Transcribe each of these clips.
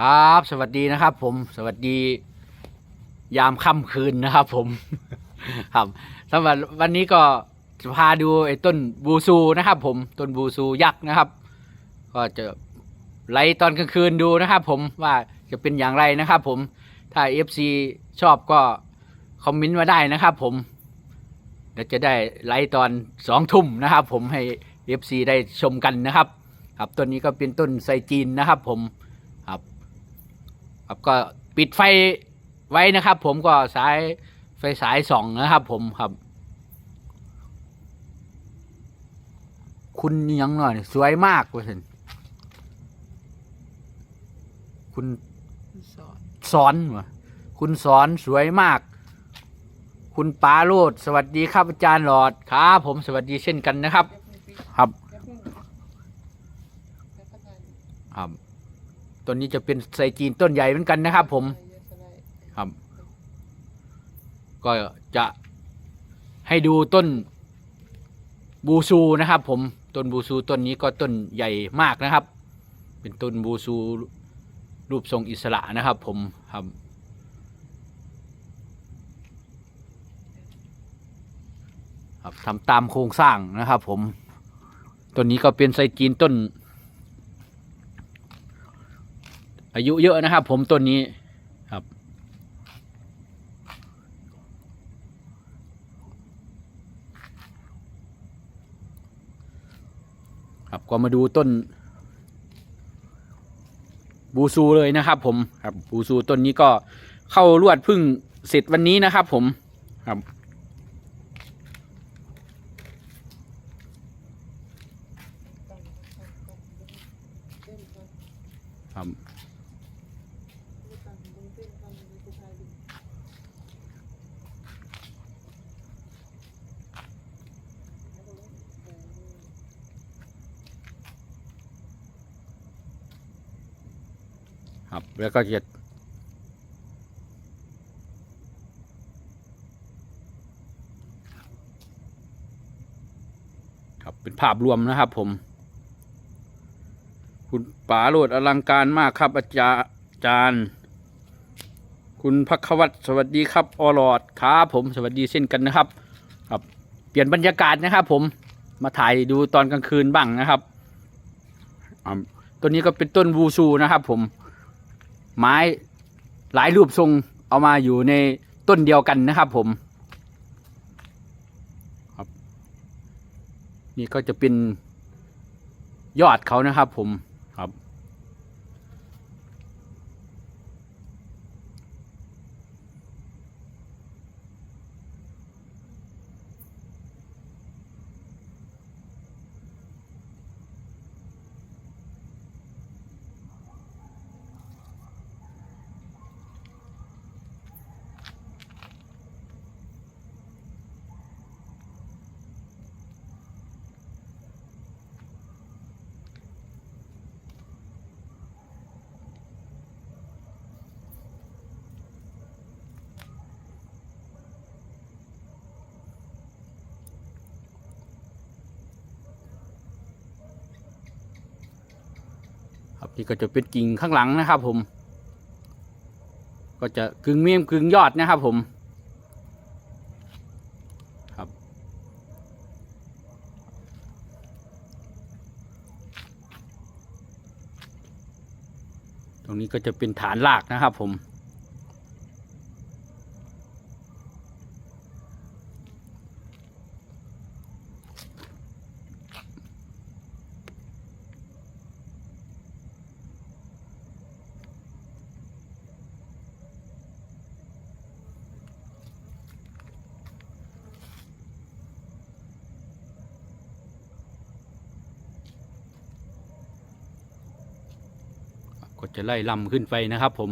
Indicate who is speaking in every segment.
Speaker 1: ครับ สวัสดีนะครับ ผมสวัสดี ยามค่ำคืนนะครับ ผม ครับสำหรับวันนี้ก็จะพาดูไอ้ต้นบูซูนะครับ ผมต้นบูซูยักษ์นะครับ ก็จะไล่ตอนกลางคืนดูนะครับ ผมว่าจะเป็นอย่างไรนะครับ ผมถ้า FC ชอบก็คอมเมนต์มาได้นะครับ ผมเดี๋ยวจะได้ไล่ตอนสองทุ่มนะครับ ผมให้ FC ได้ชมกันนะครับ ครับต้นนี้ก็เป็นต้นไซจีนนะครับ ผม ครับก็ปิดไฟไว้นะครับ ผมก็สายไฟสายส่องนะครับ ผมครับ คุณยังหน่อยสวยมากว่าสินคุณสอนวะคุณสอนสวยมาก คุณปาโรดสวัสดีครับอาจารย์หลอดครับผมสวัสดีเช่นกันนะครับ ครับ ครับ ต้นนี้จะเป็นไซจีนต้นใหญ่เหมือนกันนะครับ ผมครับ ก็จะให้ดูต้นบูซูนะครับ ผมต้นบูซูต้นนี้ก็ต้นใหญ่มากนะครับ เป็นต้นบูซูรูปทรงอิสระนะครับ ผมครับครับทำตามโครงสร้างนะครับ ผมต้นนี้ก็เป็นไซจีนต้น อายุเยอะนะครับ ผมต้นนี้ครับ ครับก็มาดูต้น บูซูเลยนะครับ ผมครับบูซูต้นนี้ก็เข้าลวดพึ่งเสร็จวันนี้นะครับ ผมครับครับ แล้วก็จะครับเป็นภาพรวมนะครับผม คุณป๋าโรดอลังการมากครับอาจารย์อาจารย์ คุณพักวัตสวัสดีครับอรอดครับผมสวัสดีเช่นกันนะครับ ครับ เปลี่ยนบรรยากาศนะครับผมมาถ่ายดูตอนกลางคืนบ้างนะครับตัวนี้ก็เป็นต้นวูซูนะครับผม ไม้หลายรูปทรงเอามาอยู่ในต้นเดียวกันนะครับผมครับนี่ก็จะเป็นยอดเขานะครับผม นี่ก็จะเป็นกิ่งข้างหลังนะครับ ผม ก็จะกึ่งเมียมกึ่งยอดนะครับ ผมครับ ตรงนี้ก็จะเป็นฐานรากนะครับ ผม ก็จะไล่ลำขึ้นไปนะครับผม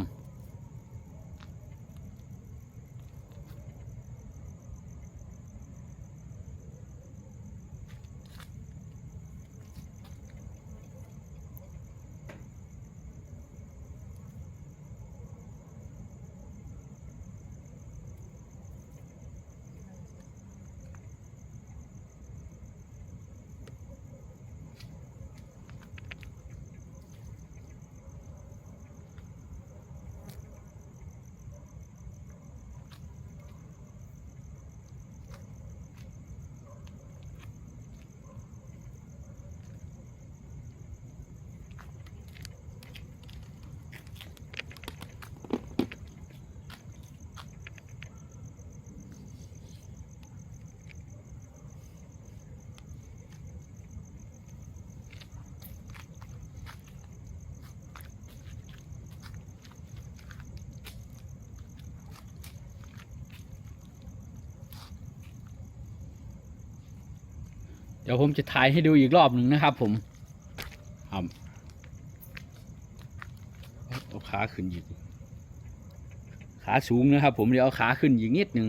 Speaker 1: เดี๋ยวผมจะถ่ายให้ดูอีกรอบหนึ่งนะครับผมครับเอาขาขึ้นอีก ขาสูงนะครับผมเดี๋ยวเอาขาขึ้นอีกนิดหนึ่ง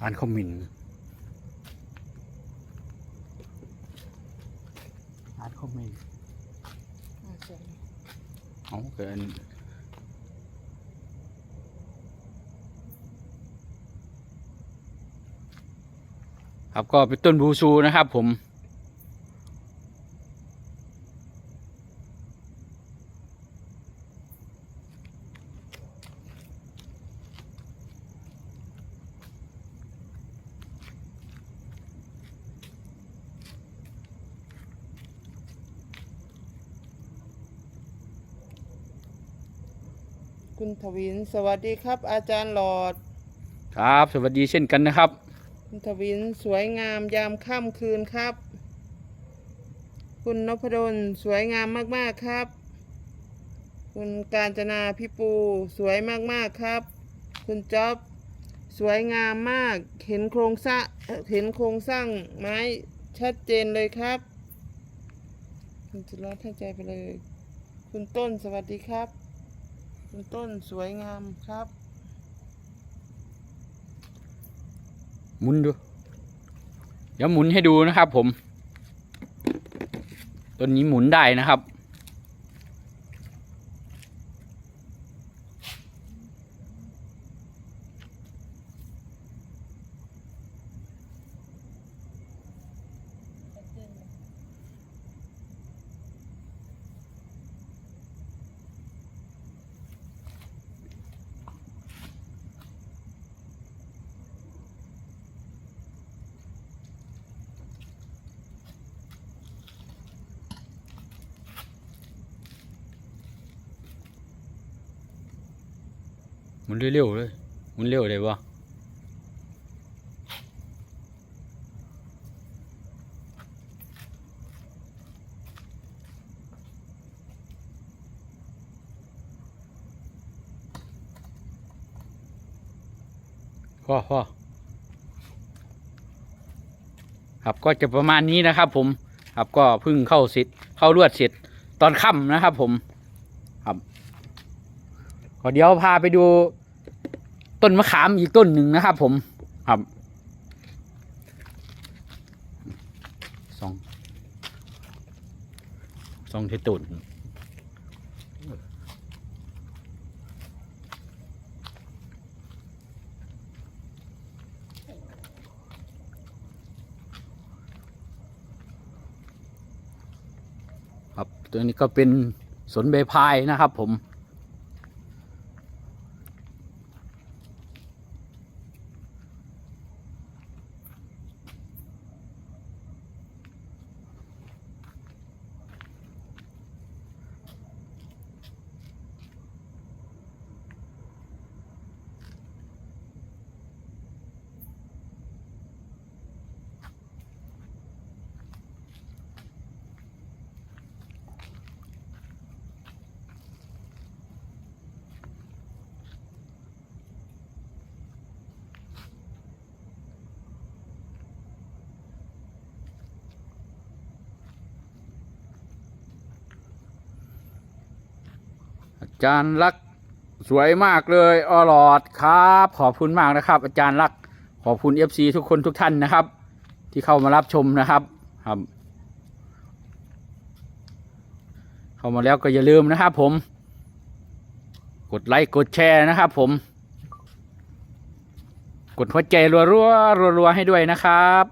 Speaker 1: อ่านคอมเมนต์อ่านคอมเมนต์เอาเกินครับก็เป็นต้นบูซูนะครับผม
Speaker 2: คุณทวิน สวัสดีครับ อาจารย์หลอด
Speaker 1: ครับ สวัสดีเช่นกันนะครับ
Speaker 2: คุณทวินสวยงามยามค่ำคืนครับ คุณนพดลสวยงามมากๆครับ คุณกาญจนาพี่ปูสวยมากๆครับ คุณจ๊อบสวยงามมาก เห็นโครงสร้างเอ่อเห็นโครงสร้างไม้ชัดเจนเลยครับ คุณจุลาท่าใจไปเลย คุณต้นสวัสดีครับคุณ ต้นสวยงามครับ
Speaker 1: หมุนดู เดี๋ยวหมุนให้ดูนะครับผม ต้นนี้หมุนได้นะครับ มุนเร็วๆเลยมุนเร็วเลยบ่พ่อพ่อครับก็จะประมาณนี้นะครับ ผมครับก็เพิ่งเข้าเสร็จเข้ารวดเสร็จตอนค่ำนะครับ ผมครับก็เดี๋ยวพาไปดู ต้นมะขามอีกต้นหนึ่งนะครับ ผมครับสองสองที่ต้นครับตัวนี้ก็เป็นสนใบพายนะครับผม อาจารย์ลักษ์สวยมากเลยอลอดครับ ขอบคุณมากนะครับ อาจารย์ลักษ์ขอบคุณเอฟซีทุกคนทุกท่านนะครับ ที่เข้ามารับชมนะครับครับ เข้ามาแล้วก็อย่าลืมนะครับผม กดไลค์กดแชร์นะครับผม กดหัวใจรัวรัวรัวรัวให้ด้วยนะครับ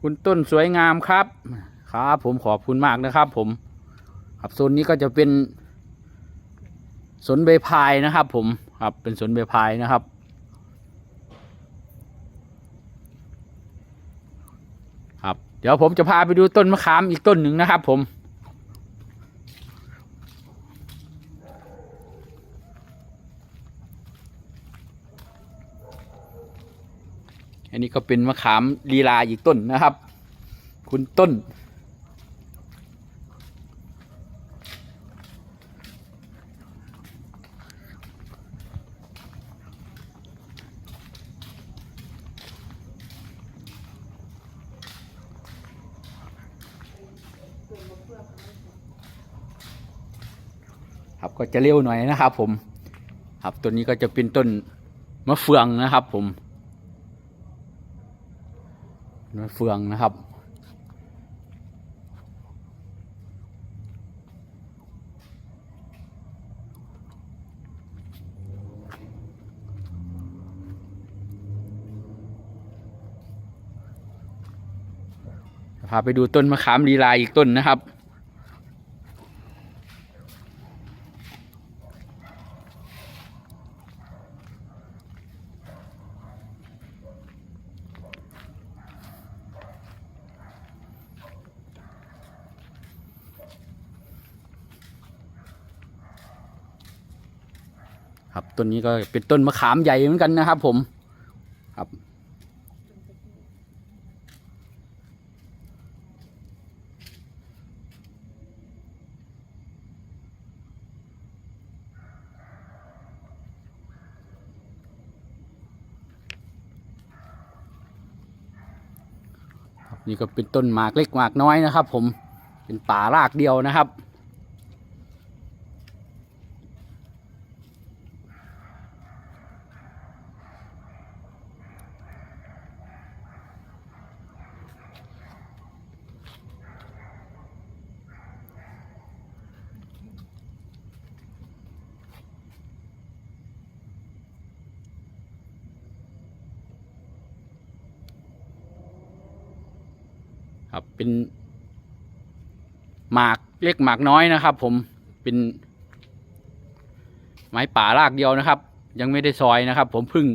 Speaker 1: คุณต้นสวยงามครับ ครับ ผมขอบคุณมากนะครับ ผมครับโซนนี้ก็จะเป็น สนใบพายนะครับ ผมครับเป็นสนใบพายนะครับครับ เดี๋ยวผมจะพาไปดูต้นมะขามอีกต้นหนึ่งนะครับ ผมอันนี้ก็เป็นมะขามลีลาอีกต้นนะครับ คุณต้น จะเร็วหน่อยนะครับผมครับตัวนี้ก็จะเป็นต้นมะเฟืองนะครับ ผมมะเฟืองนะครับพาไปดูต้นมะขามลีลาอีกต้นนะครับ ครับต้นนี้ก็เป็นต้นมะขามใหญ่เหมือนกันนะครับ ผมครับ นี่ก็เป็นต้นหมากเล็กหมากน้อยนะครับ ผมเป็นป่ารากเดียวนะครับ ครับเป็นหมากเล็กหมากน้อยนะครับ ผมเป็นไม้ป่ารากเดียวนะครับ ยังไม่ได้ซอยนะครับ ผมเพึ่ง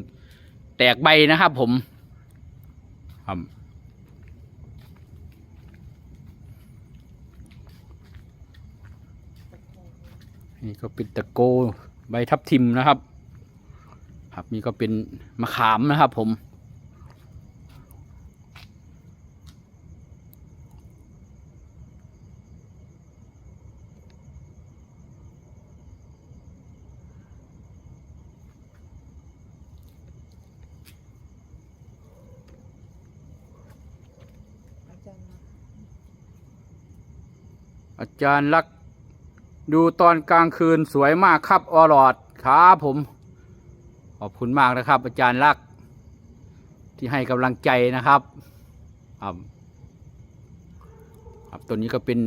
Speaker 1: แตกใบนะครับ ผมครับนี่ก็เป็นตะโกใบทับทิมนะครับ ครับนี่ก็เป็นมะขามนะครับ ผม จารย์ลักดูตอนกลางคืนสวยมากครับออรอดครับผม ขอบคุณมากนะครับ อาจารย์ลักที่ให้กำลังใจนะครับครับครับต้นนี้ก็เป็น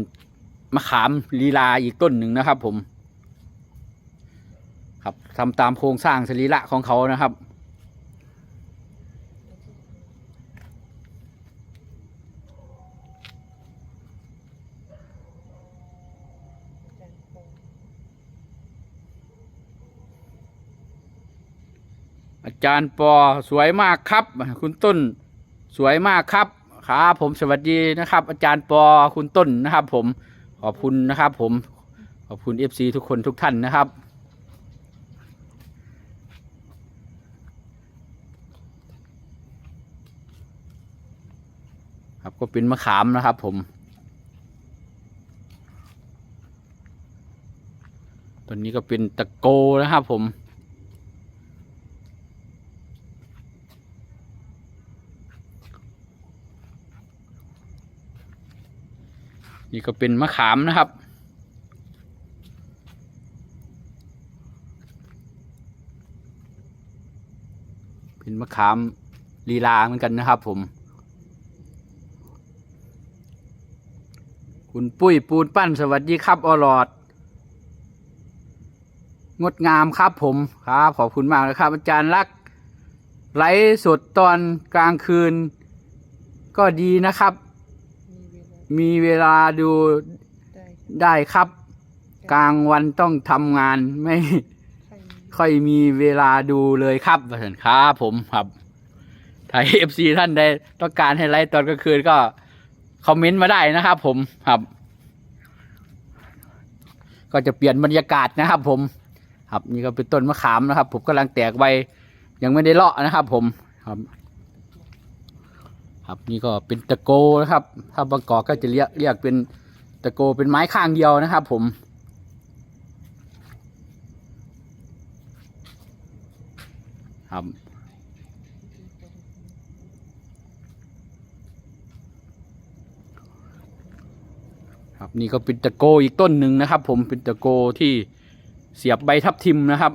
Speaker 1: มะขามลีลาอีกต้นหนึ่งนะครับผม ครับทำตามโครงสร้างสรีระของเขานะครับ จารย์ปอสวยมากครับ คุณต้นสวยมากครับครับผมสวัสดีนะครับ อาจารย์ปอคุณต้นนะครับ ผมขอบคุณนะครับ ผมขอบคุณเอฟซีทุกคนทุกท่านนะครับครับก็เป็นมะขามนะครับ ผมตัวนี้ก็เป็นตะโกนะครับ ผม นี่ก็เป็นมะขามนะครับ เป็นมะขามลีลาเหมือนกันนะครับผม คุณปุ้ยปูนปั้นสวัสดีครับออลอด งดงามครับผมครับ ขอบคุณมากนะครับ อาจารย์รักไลฟ์สดตอนกลางคืนก็ดีนะครับ
Speaker 2: มีเวลา
Speaker 1: มีเวลาดู
Speaker 2: ได้
Speaker 1: ได้ครับ กลางวันต้องทำงานไม่
Speaker 2: ใคร
Speaker 1: ค่อยมีเวลาดูเลยครับว่าซั่นครับผมครับถ้าเอฟซีท่านใดต้องการให้ไลฟ์ตอนกลางคืนก็คอมเมนต์มาได้นะครับ ผมครับ ก็จะเปลี่ยนบรรยากาศนะครับ ผม ครับนี่ก็เป็นต้นมะขามนะครับ ผมกำลังแตกใบยังไม่ได้เลาะนะครับ ผมครับ ครับนี่ก็เป็นตะโกนะครับ ถ้าบางกอกก็จะเรียกเรียกเป็นตะโกเป็นไม้ข้างเดียวนะครับ ผมครับครับนี่ก็เป็นตะโกอีกต้นหนึ่งนะครับ ผมเป็นตะโกที่เสียบใบทับทิมนะครับ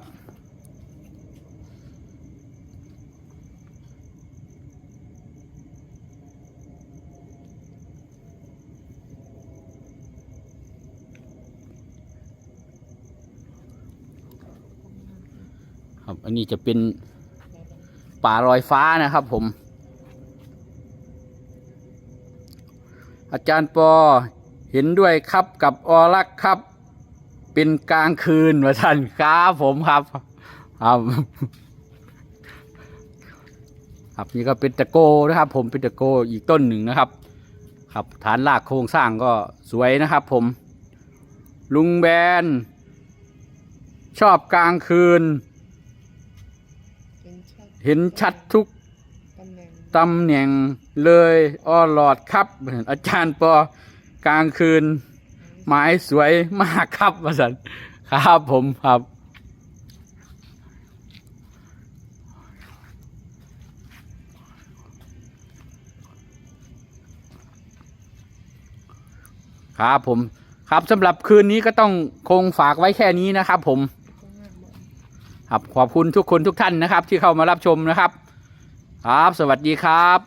Speaker 1: อันนี้จะเป็นป่าลอยฟ้านะครับผม อาจารย์ปอเห็นด้วยครับกับออรักครับ เป็นกลางคืนว่าท่านครับผมครับครับครับนี่ก็เป็นตะโกนะครับ ผมเป็นตะโกอีกต้นหนึ่งนะครับ ครับฐานรากโครงสร้างก็สวยนะครับ ผม ลุงแบน ชอบกลางคืน เห็นชัดทุก
Speaker 2: ตำแหน่ง
Speaker 1: ตำแหน่งเลยอ้อหลอดครับ อาจารย์ปอกลางคืนไม้สวยมากครับวสันครับผมครับครับผมครับสำหรับคืนนี้ก็ต้องคงฝากไว้แค่นี้นะครับผม
Speaker 2: ก็งามหมด
Speaker 1: ครับขอบคุณทุกคนทุกท่านนะครับ ที่เข้ามารับชมนะครับ ครับ สวัสดีครับ